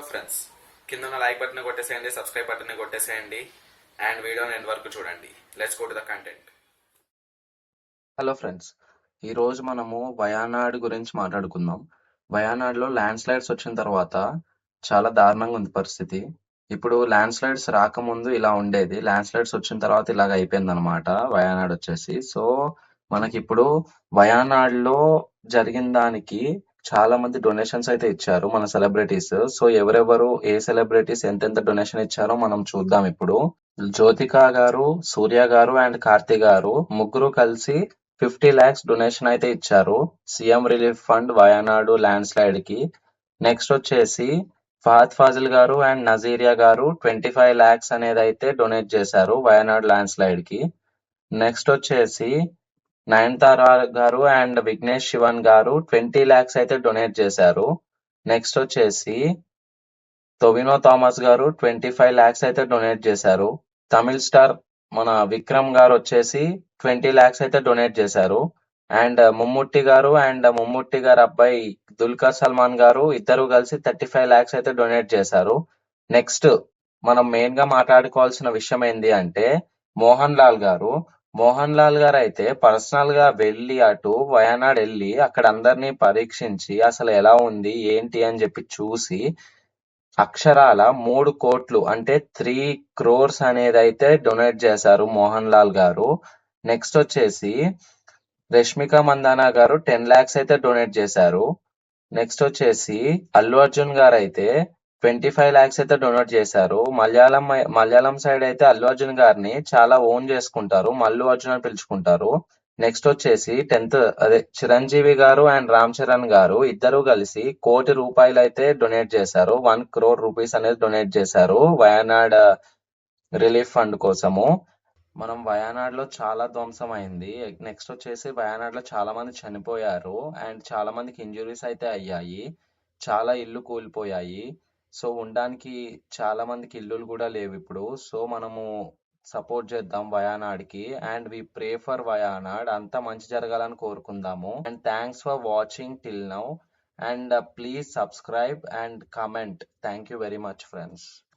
Hello friends. కింద ఉన్న like button కొట్టేసేయండి సబ్స్క్రైబ్ బటన్ కొట్టేసేయండి అండ్ వీడియోని ఎండ్ వరకు చూడండి. Let's go to the content hello friends. ఈ రోజు మనము వయానాడ్ గురించి మాట్లాడుకుందాం. వయానాడ్లో ల్యాండ్ స్లైడ్స్ వచ్చిన తర్వాత చాలా దారుణంగా ఉంది పరిస్థితి. ఇప్పుడు ల్యాండ్ స్లైడ్స్ రాకముందు ఇలా ఉండేది. ల్యాండ్ స్లైడ్స్ వచ్చిన తర్వాత ఇలాగ అయిపోయింది అనమాట వయానాడ్ వచ్చేసి. సో మనకి ఇప్పుడు వయానాడ్లో జరిగిన దానికి చాలా మంది డొనేషన్స్ అయితే ఇచ్చారు మన సెలబ్రిటీస్ సో ఎవరెవరు ఏ సెలబ్రిటీస్ ఎంతెంత డొనేషన్ ఇచ్చారో మనం చూద్దాం ఇప్పుడు. జ్యోతిక గారు సూర్య గారు అండ్ కార్తీ గారు ముగ్గురు కలిసి ఫిఫ్టీ ల్యాక్స్ డొనేషన్ అయితే ఇచ్చారు. సీఎం రిలీఫ్ ఫండ్ వయనాడు ల్యాండ్ స్లైడ్కి. నెక్స్ట్ వచ్చేసి ఫహద్ ఫాజిల్ గారు అండ్ నజీరియా గారు ట్వంటీ ఫైవ్ ల్యాక్స్ అనేది అయితే డొనేట్ చేశారు వయనాడు ల్యాండ్ స్లైడ్కి. నెక్స్ట్ వచ్చేసి నయనతార గారు అండ్ విఘ్నేష్ శివన్ గారు ట్వంటీ ల్యాక్స్ అయితే డొనేట్ చేశారు. నెక్స్ట్ వచ్చేసి టొవినో థామస్ గారు ట్వంటీ ఫైవ్ ల్యాక్స్ అయితే డొనేట్ చేశారు. తమిళ్ స్టార్ మన విక్రమ్ గారు వచ్చేసి ట్వంటీ ల్యాక్స్ అయితే డొనేట్ చేశారు. అండ్ ముమ్ముట్టి గారు అండ్ ముమ్ముట్టి గారు అబ్బాయి దుల్కర్ సల్మాన్ గారు ఇద్దరు కలిసి థర్టీ ఫైవ్ ల్యాక్స్ అయితే డొనేట్ చేశారు. నెక్స్ట్ మనం మెయిన్గా మాట్లాడుకోవాల్సిన విషయం ఏంటి అంటే మోహన్ లాల్ గారు. మోహన్ లాల్ గారు అయితే పర్సనల్గా వెళ్ళి అటు వయనాడ్ వెళ్ళి అక్కడ అందరినీ పరీక్షించి అసలు ఎలా ఉంది ఏంటి అని చెప్పి చూసి అక్షరాల మూడు కోట్లు అంటే త్రీ క్రోర్స్ అనేది అయితే డొనేట్ చేశారు మోహన్ లాల్ గారు. నెక్స్ట్ వచ్చేసి రష్మిక మందానా గారు టెన్ లాక్స్ అయితే డొనేట్ చేశారు. నెక్స్ట్ వచ్చేసి అల్లు అర్జున్ గారు అయితే ట్వంటీ ఫైవ్ లాక్స్ అయితే డొనేట్ చేశారు. మలయాళం మలయాళం సైడ్ అయితే అల్లు అర్జున్ గారిని చాలా ఓన్ చేసుకుంటారు. మల్లు అర్జున్ అని పిలుచుకుంటారు. నెక్స్ట్ వచ్చేసి టెన్త్ అదే చిరంజీవి గారు అండ్ రామ్ చరణ్ గారు ఇద్దరు కలిసి కోటి రూపాయలు అయితే డొనేట్ చేశారు. వన్ క్రోర్ రూపీస్ అనేది డొనేట్ చేశారు. వయనాడ్ uh, రిలీఫ్ ఫండ్ కోసము. మనం వయనాడ్లో చాలా ధ్వంసం అయింది. నెక్స్ట్ వచ్చేసి వయనాడ్లో చాలా మంది చనిపోయారు. అండ్ చాలా మందికి ఇంజురీస్ అయితే అయ్యాయి. చాలా ఇల్లు కూలిపోయాయి. సో ఉండడానికి చాలా మందికి ఇల్లులు కూడా లేవు ఇప్పుడు. సో మనము సపోర్ట్ చేద్దాం వయానాడ్కి. And we pray for Wayanad. అంతా మంచి జరగాలని కోరుకుందాము. And thanks for watching till now. And please subscribe and comment. Thank you very much friends.